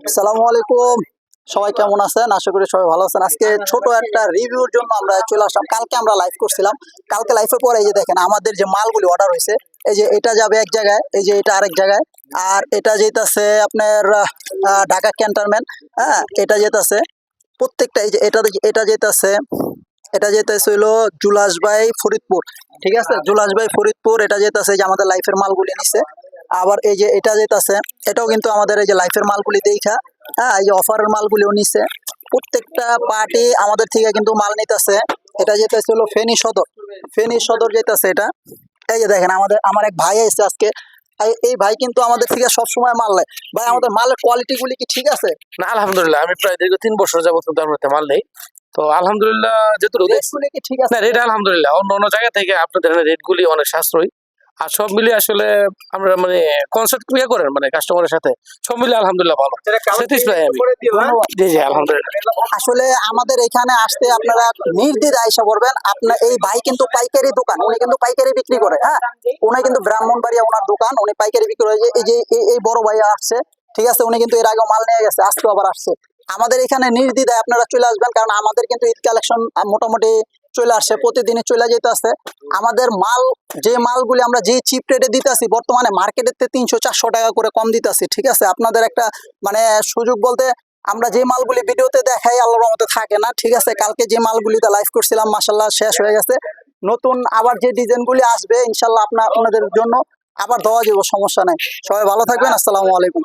আসসালামু আলাইকুম। সবাই কেমন আছেন? আশা করি সবাই ভালো আছেন। আজকে ছোট একটা রিভিউর জন্য আমরা চলে আসলাম। কালকে আমরা লাইভ করছিলাম। কালকে লাইভের পরে এই যে দেখেন, আমাদের যে মালগুলি অর্ডার হয়েছে, এই যে এটা যাবে এক জায়গায়, এই যে এটা আরেক জায়গায়। আর এটা যেতেছে আপনার ঢাকা ক্যান্টনমেন্ট হ্যাঁ এটা যেতেছে প্রত্যেকটা, এই যে এটা এটা যেতেছে এটা যেতেছে হইল জুলাসবাই ফরিদপুর, ঠিক আছে? জুলাসবাই ফরিদপুর, এটা যেতেছে যে আমাদের লাইফের মালগুলি নিছে। আবার এই যে এটা যেতেছে এটাও কিন্তু আমাদের এই যে লাইফের মালগুলি দেখা হ্যাঁ এই যে অফারের মালগুলিও নিছে। প্রত্যেকটা পার্টি আমাদের থেকে কিন্তু মাল নিতেছে। এটা যেতেছে হলো ফেনী সদর। ফেনী সদর যেতেছে এটা। এই যে দেখেন আমাদের আমার এক ভাই এসেছে আজকে। এই- ভাই কিন্তু আমাদের থেকে সবসময় মাল নেয়। ভাই আমাদের মালের কোয়ালিটি গুলি কি ঠিক আছে? না আলহামদুলিল্লাহ আমি প্রায় দীর্ঘ তিন বছর যাবত আমার মাল নেই। তো আলহামদুলিল্লাহ যেহেতু রেট গুলি কি ঠিক আছে? না রেট আলহামদুলিল্লাহ। অন্য অন্য জায়গা থেকে আপনাদের রেট গুলি অনেক সাশ্রয়ী। আর সব মিলিয়ে আসলে আমরা মানে কনসার্ট ক্রিয়া করেন মানে কাস্টমারের সাথে। সব মিলিয়ে আলহামদুলিল্লাহ ভালো। আমি। জি জি আলহামদুলিল্লাহ। আসলে আমাদের এখানে আসতে আপনারা নির্দ্বিধা এসে পড়বেন। আপনার এই ভাই কিন্তু পাইকারি দোকান উনি কিন্তু পাইকারি বিক্রি করে হ্যাঁ? উনি কিন্তু ব্রাহ্মণবাড়িয়া ওনার দোকান উনি পাইকারি বিক্রি করে। এই যে এই- এই বড় ভাই আসছে ঠিক আছে? উনি কিন্তু এর আগে মাল নিয়ে গেছে আজকে আবার আসছে। আমাদের এখানে নির্দ্বিধায় আপনারা চলে আসবেন কারণ আমাদের কিন্তু ঈদ কালেকশন মোটামুটি চলে আসছে প্রতিদিনই চলে যেতে আছে আমাদের মাল, যে মালগুলি আমরা যে চিপ রেটে দিতেছি বর্তমানে মার্কেটের থেকে তিনশো চারশো টাকা করে কম দিতেছি ঠিক আছে? আপনাদের একটা মানে সুযোগ বলতে আমরা যে মালগুলি ভিডিওতে দেখাই, আল্লাহর রহমতে থাকে না, ঠিক আছে? কালকে যে মালগুলিতে লাইভ করছিলাম মাসাল্লাহ শেষ হয়ে গেছে। নতুন আবার যে ডিজাইনগুলি আসবে ইনশাল্লাহ আপনার আপনাদের জন্য আবার দেওয়া যাব, সমস্যা নেই। সবাই ভালো থাকবেন, আসসালামু আলাইকুম।